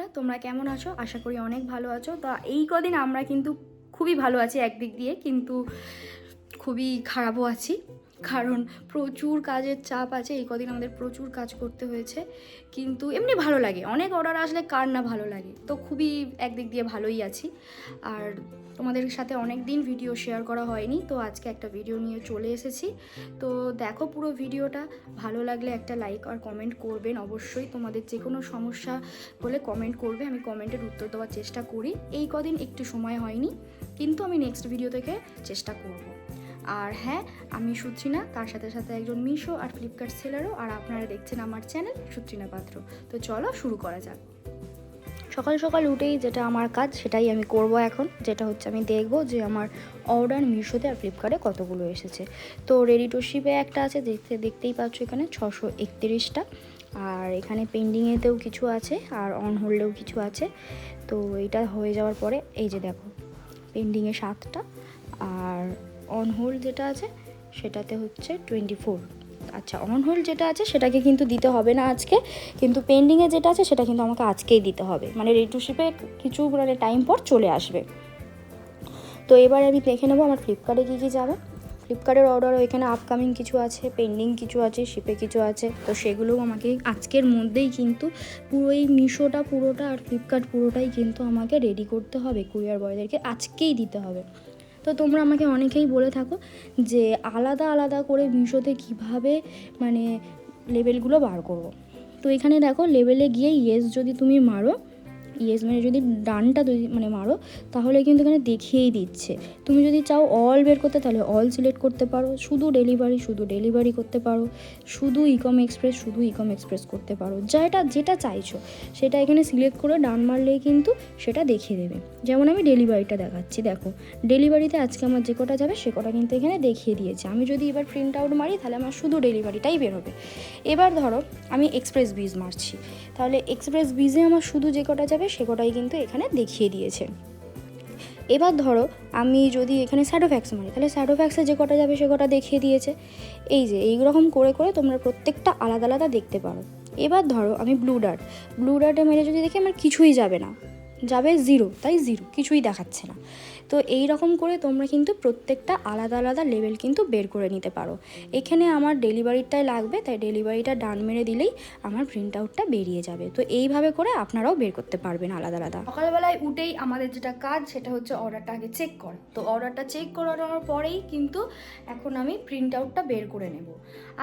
বন্ধুরা, তোমরা কেমন আছো? আশা করি অনেক ভালো আছো। তো এই কদিন আমরা কিন্তু খুবই ভালো আছি একদিক দিয়ে, কিন্তু খুবই খারাপও আছি। কারণ প্রচুর কাজের চাপ আছে, এই কদিন আমাদের প্রচুর কাজ করতে হয়েছে। কিন্তু এমনি ভালো লাগে, অনেক অর্ডার আসলে কার না ভালো লাগে। তো খুবই একদিক দিয়ে ভালোই আছি। আর তোমাদের সাথে অনেক দিন ভিডিও শেয়ার করা হয়নি, তো আজকে একটা ভিডিও নিয়ে চলে এসেছি। তো দেখো পুরো ভিডিওটা ভালো লাগলে একটা লাইক আর কমেন্ট করবেন অবশ্যই। তোমাদের যে কোনো সমস্যা হলে কমেন্ট করবে, আমি কমেন্টের উত্তর দেওয়ার চেষ্টা করি। এই কদিন একটু সময় হয়নি, কিন্তু আমি নেক্সট ভিডিও থেকে চেষ্টা করব। আর হ্যাঁ আমি সুত্রিনা তার সাথে সাথে একজন মিশো আর ফ্লিপকার্ট সেলারও আর আপনারা দেখছেন আমার চ্যানেল সুত্রিনা পাত্র। তো চলো শুরু করা যাক। সকাল সকাল উঠেই যেটা আমার কাজ, সেটাই আমি করব এখন। যেটা হচ্ছে আমি দেখব যে আমার অর্ডার মিশোতে আর ফ্লিপকার্টে কতগুলো এসেছে। তো রেডি টু শিপে একটা আছে, দেখতে, দেখতেই পাচ্ছ এখানে ছশো একত্রিশটা। আর এখানে পেন্ডিংয়েতেও কিছু আছে, আর অন হোল্ডেও কিছু আছে। তো এটা হয়ে যাওয়ার পরে, এই যে দেখো পেন্ডিংয়ে সাতটা। আর অন হোল্ড যেটা আছে, সেটাতে হচ্ছে টোয়েন্টি ফোর আচ্ছা অন হোল্ড যেটা আছে সেটাকে কিন্তু দিতে হবে না আজকে। কিন্তু পেন্ডিংয়ে যেটা আছে সেটা কিন্তু আমাকে আজকেই দিতে হবে। মানে রেটুশিপে কিছু মানে টাইম পর চলে আসবে। তো এবার আমি দেখে নেব আমার ফ্লিপকার্টে কী কী যাবে। ফ্লিপকার্টের অর্ডার এখানে আপকামিং কিছু আছে পেন্ডিং কিছু আছে শিপে কিছু আছে। তো সেগুলোও আমাকে আজকের মধ্যেই কিন্তু পুরো এই মিশোটা পুরোটা আর ফ্লিপকার্ট পুরোটাই কিন্তু আমাকে রেডি করতে হবে। কুরিয়ার বয়দেরকে আজকেই দিতে হবে। তো তোমরা আমাকে অনেকেই বলে থাকো যে আলাদা আলাদা করে মিশোতে কীভাবে মানে লেবেলগুলো বার করব। তো এখানে দেখো লেবেলে গিয়ে ইয়েস যদি তুমি মারো ইয়েস মানে যদি ডানটা যদি মানে মারো, তাহলে কিন্তু এখানে দেখিয়েই দিচ্ছে। তুমি যদি চাও অল বের করতে, তাহলে অল সিলেক্ট করতে পারো। শুধু ডেলিভারি শুধু ডেলিভারি করতে পারো। শুধু ইকম এক্সপ্রেস শুধু ইকম এক্সপ্রেস করতে পারো। যেটা যেটা চাইছো, সেটা এখানে সিলেক্ট করে ডান মারলেই কিন্তু সেটা দেখিয়ে দেবে। যেমন আমি ডেলিভারিটা দেখাচ্ছি, দেখো। ডেলিভারিতে আজকে আমার যে কটা যাবে, সে কটা কিন্তু এখানে দেখিয়ে দিয়েছে। আমি যদি এবার প্রিন্ট আউট মারি, তাহলে আমার শুধু ডেলিভারিটাই বেরোবে। এবার ধরো, আমি এক্সপ্রেস বিজ মারছি। তাহলে এক্সপ্রেস বিজে আমার শুধু যে কটা যাবে সে কটাই কিন্তু এখানে দেখিয়ে দিয়েছে। এবার ধরো, আমি যদি এখানে স্যাডোফ্যাক্স মারি, তাহলে স্যাডোফ্যাক্সে যে কটা যাবে সে কটা দেখিয়ে দিয়েছে। এই যে এই রকম করে করে তোমরা প্রত্যেকটা আলাদা আলাদা দেখতে পারো। এবার ধরো, আমি ব্লু ডার্ট ব্লু ডার্টে মেরে যদি দেখি, আমার কিছুই যাবে না। যাবে জিরো তাই জিরো কিছুই দেখাচ্ছে না। তো এই রকম করে তোমরা কিন্তু প্রত্যেকটা আলাদা আলাদা লেভেল কিন্তু বের করে নিতে পারো। এখানে আমার ডেলিভারিটাই লাগবে, তাই ডেলিভারিটা ডান মেরে দিলেই আমার প্রিন্ট আউটটা বেরিয়ে যাবে। তো এইভাবে করে আপনারাও বের করতে পারবেন আলাদা আলাদা। সকালবেলায় উঠেই আমাদের যেটা কাজ, সেটা হচ্ছে অর্ডারটা আগে চেক করা। তো অর্ডারটা চেক করানোর পরেই কিন্তু এখন আমি প্রিন্ট আউটটা বের করে নেব।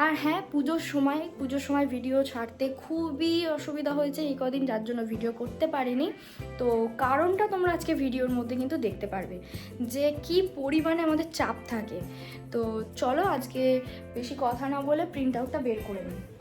আর হ্যাঁ পুজোর সময় পুজোর সময় ভিডিও ছাড়তে খুবই অসুবিধা হয়েছে, এই কদিন যার জন্য ভিডিও করতে পারিনি। তো কারণটা তোমরা আজকে ভিডিওর মধ্যে কিন্তু দেখতে পারবে। যে কি পরিমাণে আমাদের চাপ থাকে। তো চলো আজকে বেশি কথা না বলে প্রিন্ট আউটটা বের করে নিই।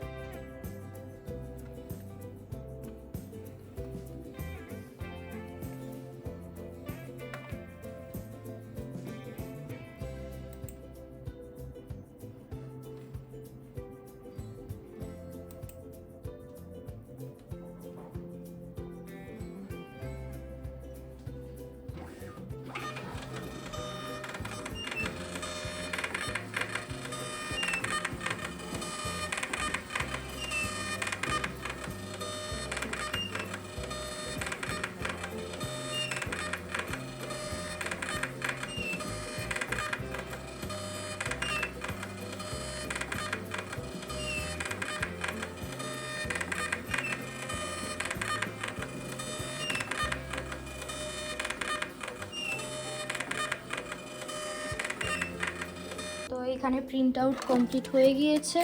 এখানে প্রিন্ট আউট কমপ্লিট হয়ে গিয়েছে।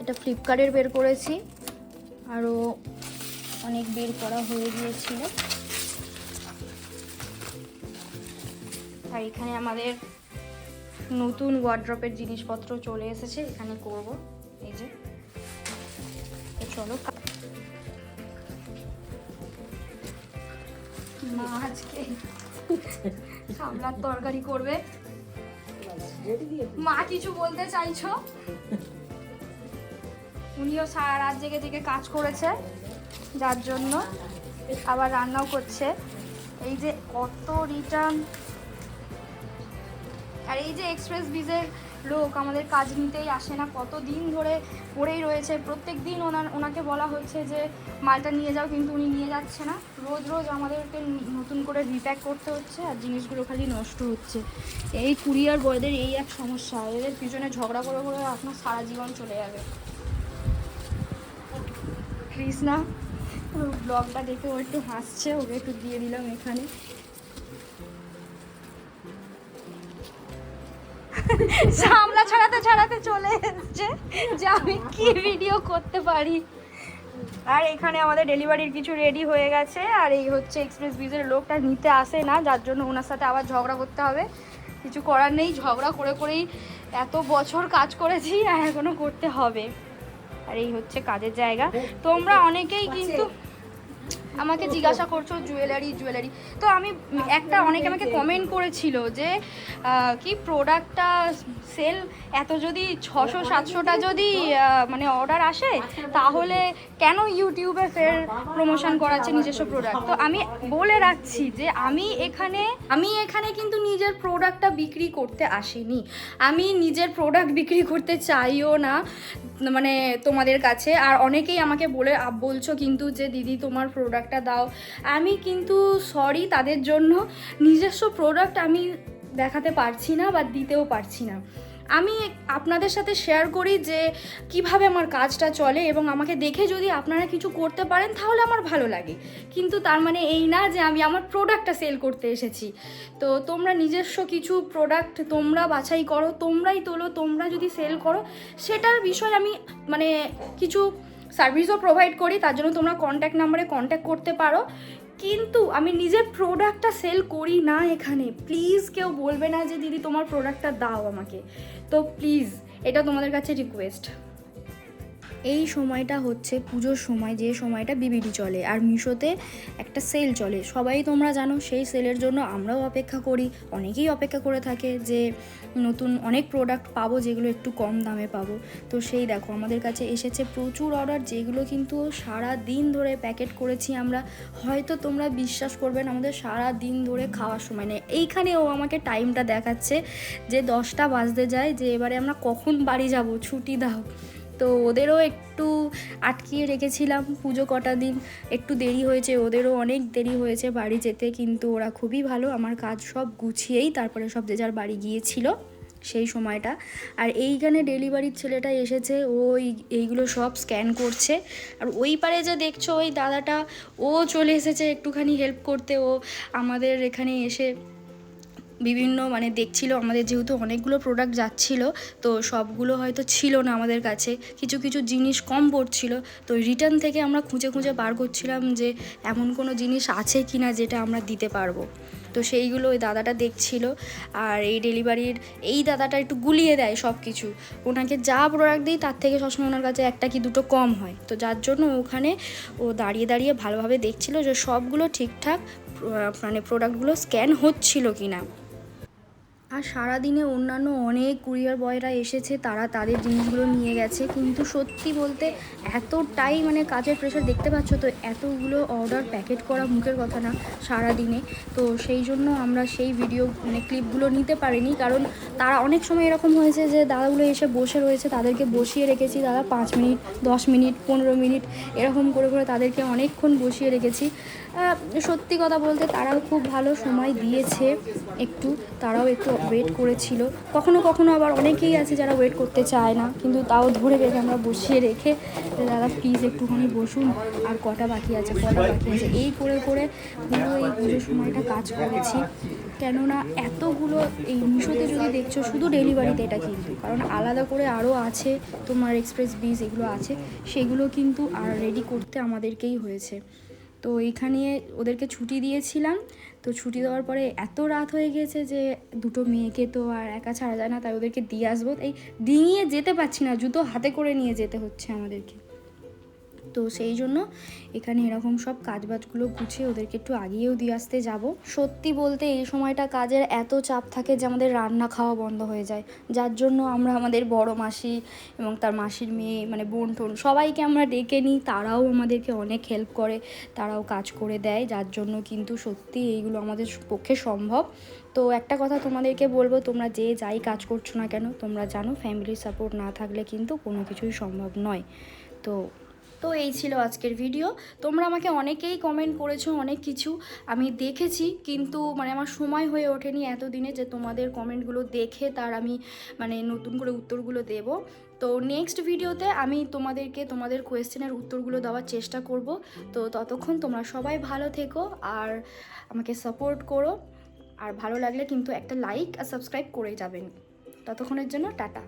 এটা ফ্লিপকার্টের বের করেছি। আরও অনেক বের করা হয়ে গিয়েছিল। আর এখানে আমাদের নতুন ওয়ার্ড্রপের জিনিসপত্র চলে এসেছে। এখানে করব। এই যে। চলো। মা আজকে সামলার তরকারি করবে। মা, কিছু বলতে চাইছো? উনিও সারা রাত জেগে জেগে কাজ করেছে, যার জন্য আবার রান্নাও করছে। এই যে কত রিটার্ন আর এই যে এক্সপ্রেস বিজের লোক, আমাদের কাজ নিতেই আসে না। কত দিন ধরে পড়েই রয়েছে। প্রত্যেক দিন ওনার, ওনাকে বলা হচ্ছে যে, মালটা নিয়ে যাও, কিন্তু উনি নিয়ে যাচ্ছে না। রোজ রোজ আমাদেরকে নতুন করে রিপ্যাক করতে হচ্ছে আর জিনিসগুলো খালি নষ্ট হচ্ছে। এই কুরিয়ার বয়দের এই এক সমস্যা। এদের পিছনে ঝগড়া করে করে আপনার সারা জীবন চলে যাবে। কৃষ্ণা ব্লগটা দেখে ও একটু হাসছে, ওকে একটু দিয়ে দিলাম এখানে। সামলা ছাড়াতে ছাড়াতে চলে এসছে যে আমি কি ভিডিও করতে পারি। আর এখানে আমাদের ডেলিভারির কিছু রেডি হয়ে গেছে আর এই হচ্ছে এক্সপ্রেস ব্রিজের লোকটা নিতে আসে না যার জন্য ওনার সাথে আবার ঝগড়া করতে হবে। কিছু করার নেই ঝগড়া করে করেই এত বছর কাজ করেছি আর এখনও করতে হবে। আর এই হচ্ছে কাজের জায়গা। তোমরা অনেকেই কিন্তু আমাকে জিজ্ঞাসা করছ জুয়েলারি জুয়েলারি তো আমি একটা অনেকে আমাকে কমেন্ট করেছিল যে কি প্রোডাক্টটা সেল এত যদি ছশো, সাতশোটা যদি মানে অর্ডার আসে, তাহলে কেন ইউটিউবে ফের প্রমোশন করাচ্ছে নিজস্ব প্রোডাক্ট তো আমি বলে রাখছি যে, আমি এখানে আমি এখানে কিন্তু নিজের প্রোডাক্টটা বিক্রি করতে আসিনি। আমি নিজের প্রোডাক্ট বিক্রি করতে চাইও না। মানে তোমাদের কাছে। আর অনেকেই আমাকে বলে বলছো কিন্তু যে, দিদি, তোমার প্রোডাক্টটা দাও। আমি কিন্তু সরি তাদের জন্য। নিজস্ব প্রোডাক্ট আমি দেখাতে পারছি না বা দিতেও পারছি না। আমি আপনাদের সাথে শেয়ার করি যে কীভাবে আমার কাজটা চলে এবং আমাকে দেখে যদি আপনারা কিছু করতে পারেন, তাহলে আমার ভালো লাগে। কিন্তু তার মানে এই না যে আমি আমার প্রোডাক্টটা সেল করতে এসেছি। তো তোমরা নিজস্ব কিছু প্রোডাক্ট তোমরা বাছাই করো, তোমরাই তোলো, তোমরা যদি সেল করো, সেটার বিষয়ে আমি মানে কিছু সার্ভিসও প্রোভাইড করি। তার জন্য তোমরা কন্ট্যাক্ট নাম্বারে কন্ট্যাক্ট করতে পারো। কিন্তু আমি নিজের প্রোডাক্টটা সেল করি না এখানে। প্লিজ কেউ বলবে না যে, দিদি, তোমার প্রোডাক্টটা দাও আমাকে। তো প্লিজ এটা তোমাদের কাছে রিকোয়েস্ট এই সময়টা হচ্ছে পুজোর সময়, যে সময়টা বিবিডি চলে আর মিশোতে একটা সেল চলে। সবাই তোমরা জানো সেই সেলের জন্য আমরাও অপেক্ষা করি। অনেকেই অপেক্ষা করে থাকে যে নতুন অনেক প্রোডাক্ট পাবো যেগুলো একটু কম দামে পাবো। তো সেই দেখো, আমাদের কাছে এসেছে প্রচুর অর্ডার যেগুলো কিন্তু সারা দিন ধরে প্যাকেট করেছি আমরা। হয়তো তোমরা বিশ্বাস করবেন আমাদের সারা দিন ধরে খাওয়ার সময়। নেই এইখানে ও আমাকে টাইমটা দেখাচ্ছে যে দশটা বাজতে যায় যে এবারে আমরা কখন বাড়ি যাব? ছুটি দাও। তো ওদেরও একটু আটকিয়ে রেখেছিলাম পুজো কটা দিন। একটু দেরি হয়েছে, ওদেরও অনেক দেরি হয়েছে বাড়ি যেতে, কিন্তু ওরা খুবই ভালো। আমার কাজ সব গুছিয়েই তারপরে সব যে যার বাড়ি গিয়েছিল সেই সময়টা। আর এইখানে ডেলিভারির ছেলেটা এসেছে, ও এই- এইগুলো সব স্ক্যান করছে। আর ওই পারে যে দেখছ ওই দাদাটা, ও চলে এসেছে একটুখানি হেল্প করতে। ও আমাদের এখানে এসে বিভিন্ন মানে দেখছিল, আমাদের যেহেতু অনেকগুলো প্রোডাক্ট যাচ্ছিল, তো সবগুলো হয়তো ছিল না আমাদের কাছে। কিছু কিছু জিনিস কম পড়ছিল, তো রিটার্ন থেকে আমরা খুঁজে খুঁজে বার করছিলাম যে এমন কোনো জিনিস আছে কি না যেটা আমরা দিতে পারব। তো সেইগুলো ওই দাদাটা দেখছিল, আর এই ডেলিভারির এই দাদাটা একটু গুলিয়ে দেয় সব কিছু ওনাকে যা প্রোডাক্ট দিই, তার থেকে সবসময় ওনার কাছে একটা কি দুটো কম হয়। তো যার জন্য ওখানে ও দাঁড়িয়ে দাঁড়িয়ে ভালোভাবে দেখছিল যে সবগুলো ঠিকঠাক মানে প্রোডাক্টগুলো স্ক্যান হচ্ছিল কি না আর সারাদিনে অন্যান্য অনেক কুরিয়ার বয়রা এসেছে, তারা তাদের জিনিসগুলো নিয়ে গেছে। কিন্তু সত্যি বলতে এতটাই মানে কাজের প্রেশার দেখতে পাচ্ছ তো, এতগুলো অর্ডার প্যাকেট করা মুখের কথা না সারাদিনে। তো সেই জন্য আমরা সেই ভিডিও মানে ক্লিপগুলো নিতে পারিনি। কারণ তারা অনেক সময় এরকম হয়েছে যে দাদাগুলো এসে বসে রয়েছে, তাদেরকে বসিয়ে রেখেছি। দাদা পাঁচ মিনিট, দশ মিনিট, পনেরো মিনিট, এরকম করে করে তাদেরকে অনেকক্ষণ বসিয়ে রেখেছি। সত্যি কথা বলতে তারাও খুব ভালো সময় দিয়েছে একটু, তারাও একটু ওয়েট করেছিল। কখনো কখনো আবার অনেকেই আছে যারা ওয়েট করতে চায় না, কিন্তু তাও ধরে রেখে আমরা বসিয়ে রেখে দাদা প্লিজ একটুখানি বসুন, আর কটা বাকি আছে, কটা বাকি আছে। এই করে করে পুরো এই পুজোর সময়টা কাজ করেছি। কেননা এতগুলো, এই মিশোতে যদি দেখছ, শুধু ডেলিভারিতে এটা কিন্তু, কারণ আলাদা করে আরও আছে, তোমার এক্সপ্রেস বিজ এগুলো আছে, সেগুলো কিন্তু আর রেডি করতে আমাদেরকেই হয়েছে। তো এইখানে ওদেরকে ছুটি দিয়েছিলাম। তো ছুটি দেওয়ার পরে এত রাত হয়ে গেছে যে দুটো মেয়েকে তো আর একা ছাড়া যায় না, তাই ওদেরকে দিয়ে আসব। এই ডিঙিয়ে যেতে পারছি না, জুতো হাতে করে নিয়ে যেতে হচ্ছে আমাদেরকে। তো সেই জন্য এখানে এরকম সব কাজবাজগুলো গুছিয়ে ওদেরকে একটু আগিয়েও দিয়ে আসতে যাব। সত্যি বলতে এই সময়টা কাজের এত চাপ থাকে যে আমাদের রান্না খাওয়া বন্ধ হয়ে যায়। যার জন্য আমরা আমাদের বড় মাসি এবং তার মাসির মেয়ে মানে বোন টোন সবাইকে আমরা ডেকে নিই। তারাও আমাদেরকে অনেক হেল্প করে, তারাও কাজ করে দেয়। যার জন্য কিন্তু সত্যি এইগুলো আমাদের পক্ষে সম্ভব। তো একটা কথা তোমাদেরকে বলব, তোমরা যে যাই কাজ করছ না কেন, তোমরা জানো ফ্যামিলির সাপোর্ট না থাকলে কিন্তু কোনো কিছুই সম্ভব নয়। তো তো এই ছিল আজকের ভিডিও তোমরা আমাকে অনেকেই কমেন্ট করেছ, অনেক কিছু আমি দেখেছি, কিন্তু মানে আমার সময় হয়ে ওঠেনি এতদিনে যে তোমাদের কমেন্টগুলো দেখে তার আমি মানে নতুন করে উত্তরগুলো দেব। তো নেক্সট ভিডিওতে আমি তোমাদেরকে তোমাদের কোয়েশ্চেনের উত্তরগুলো দেওয়ার চেষ্টা করব। তো ততক্ষণ তোমরা সবাই ভালো থেকো আর আমাকে সাপোর্ট করো। আর ভালো লাগলে কিন্তু একটা লাইক আর সাবস্ক্রাইব করে যাবেন। ততক্ষণের জন্য টাটা।